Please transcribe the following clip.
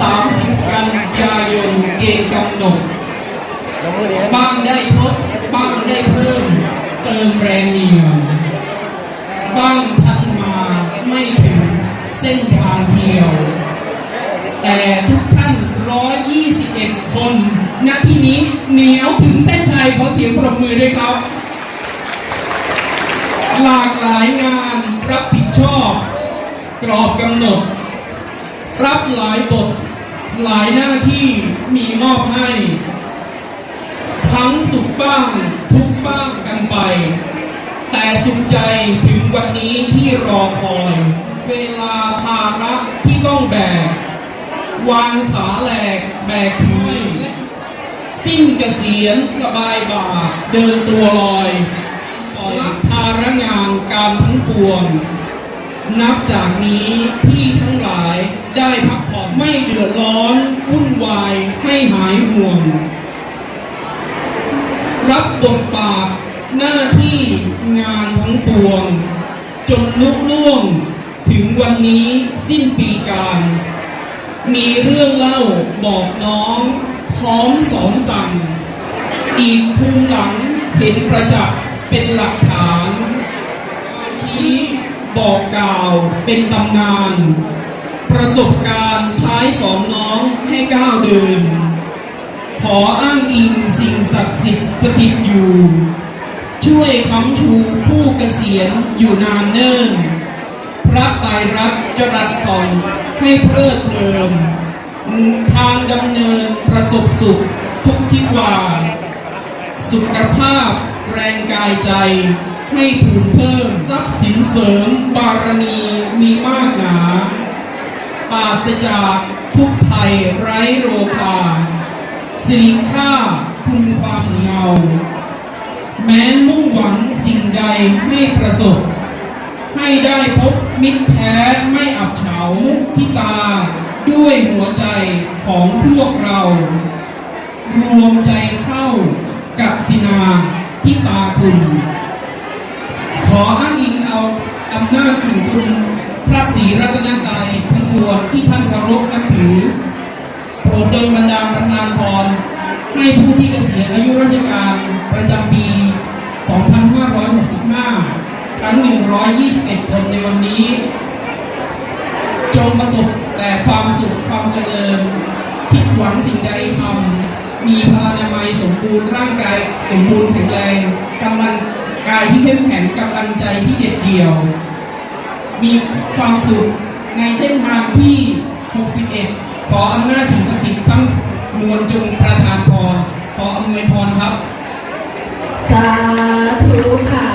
30 กันยายนเกณฑ์กำหนดน้องมือนี้บ้างได้ทด บ้างได้เพิ่ม เติมแรงเหนียวบ้างทันมาไม่ถึงเส้นทางเที่ยว แต่ทุกท่าน 121 คนณที่นี้เหนียวถึงเส้นชัยขอเสียงปรบมือด้วยครับ หลากหลายงานรับผิดชอบ กรอบกำหนด รับหลายบท หลายหน้าที่มีมอบให้ ทั้งสุขบ้าง ทุกบ้างกันไป แต่สุขใจถึงวันนี้ที่รอคอย เวลาภาระที่ต้องแบก วางสาแหลกแบกถือสิ้นเกษียณสบายบ่าเดินตัวลอยล่อยภาระงานการทั้งปวง นับจากนี้พี่ทั้งหลาย ได้พักผ่อนไม่เดือดร้อนวุ่นวายให้หายห่วง รับบทบาทหน้าที่งานทั้งปวง จนลุกล่วงถึงวันนี้สิ้นปีการ มีเรื่องเล่าบอกน้อง พร้อมสอนสั่ง อีกภูมิหลังเห็นประจักษ์เป็นหลักฐานชี้บอกกล่าวเป็นตำนาน ประสบการณ์ใช้สอนน้องให้ก้าวเดิน ขออ้างอิงสิ่งศักดิ์สิทธิ์สถิตอยู่ ช่วยค้ำชูผู้เกษียณอยู่นานเนิ่น พระไตรรัตน์จรัสส่องให้เพลิดเพลินทางดำเนินประสบสุขทุกทิวาสุขภาพแรงกายใจ ให้ผูนเพิ่มทรัพย์สินเสริมบารมีมีมากหนา ปราศจากทุกภัยไร้โรคาสิริค่าคุณความเงา แม้นมุ่งหวังสิ่งใดให้ประสบ ให้ได้พบมิตรแท้ไม่อับเฉามุทิตา ด้วยหัวใจของพวกเรา รวมใจเข้ากับสินาทิตาคุณ ขออ้างอิงเอาอำนาจแห่งคุณพระ ศรีรัตนตรัยทั้งมวลที่ท่านเคารพนับถือโปรดดลบันดาลประทานพรให้ผู้ที่เกษียณอายุราชการประจำปี 2565 ทั้ง 121 คนในวันนี้ จงประสบแต่ความสุขความเจริญ คิดหวังสิ่งใดทำมีพลานามัยสมบูรณ์ร่างกายสมบูรณ์แข็งแรงกำลังกายที่เข้มแข็งกำลังใจที่เด็ดเดี่ยว มีความสุขในเส้นทางที่ 61 ขออำนาจสิ่งศักดิ์สิทธิ์ทั้งมวลจงประทานพร ขออำนวยพรครับ สาธุค่ะ